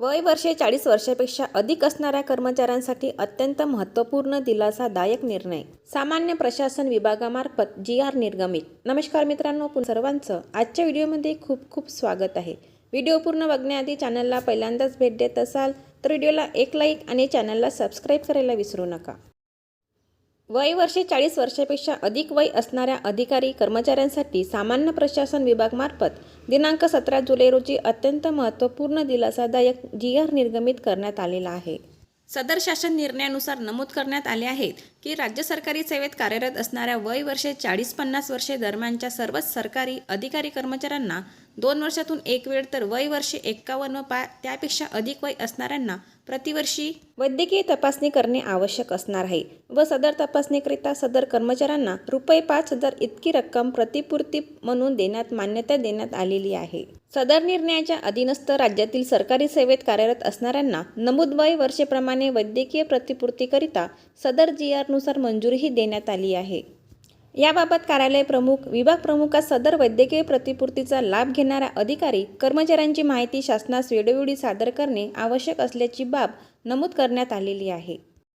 वय वर्षे चाळीस वर्षापेक्षा अधिक असणाऱ्या कर्मचाऱ्यांसाठी अत्यंत महत्त्वपूर्ण दिलासादायक निर्णय. सामान्य प्रशासन विभागामार्फत जी आर निर्गमित. नमस्कार मित्रांनो सर्वांचं आजच्या व्हिडिओमध्ये खूप खूप स्वागत आहे. व्हिडिओ पूर्ण बघण्याआधी चॅनलला पहिल्यांदाच भेट देत असाल तर व्हिडिओला एक लाईक आणि चॅनलला सबस्क्राईब करायला विसरू नका. वय वर्षे चाळीस वर्षापेक्षा अधिक वय असणाऱ्या अधिकारी कर्मचाऱ्यांसाठी सामान्य प्रशासन विभागमार्फत दिनांक सतरा जुलै रोजी अत्यंत महत्त्वपूर्ण दिलासादायक जी आर निर्गमित करण्यात आलेला आहे. सदर शासन निर्णयानुसार नमूद करण्यात आले आहेत की राज्य सरकारी सेवेत कार्यरत असणाऱ्या वय वर्षे चाळीस पन्नास वर्षे दरम्यानच्या सर्वच सरकारी अधिकारी कर्मचाऱ्यांना दोन वर्षातून एक वेळ तर वय वर्षे एक्कावन्न पा त्यापेक्षा अधिक वय असणाऱ्यांना प्रतिवर्षी वैद्यकीय तपासणी करणे आवश्यक असणार आहे व सदर तपासणीकरिता सदर कर्मचाऱ्यांना रुपये पाच हजार इतकी रक्कम प्रतिपूर्ती म्हणून देण्यात मान्यता देण्यात आलेली आहे. सदर निर्णयाच्या अधीनस्थ राज्यातील सरकारी सेवेत कार्यरत असणाऱ्यांना नमूद वय वर्षेप्रमाणे वैद्यकीय प्रतिपूर्तीकरिता सदर जी आरनुसार मंजुरीही देण्यात आली आहे. याबाबत कार्यालय प्रमुख विभाग प्रमुखास सदर वैद्यकीय प्रतिपूर्तीचा लाभ घेणाऱ्या अधिकारी कर्मचाऱ्यांची माहिती शासनास वेळोवेळी सादर करणे आवश्यक असल्याची बाब नमूद करण्यात आलेली आहे.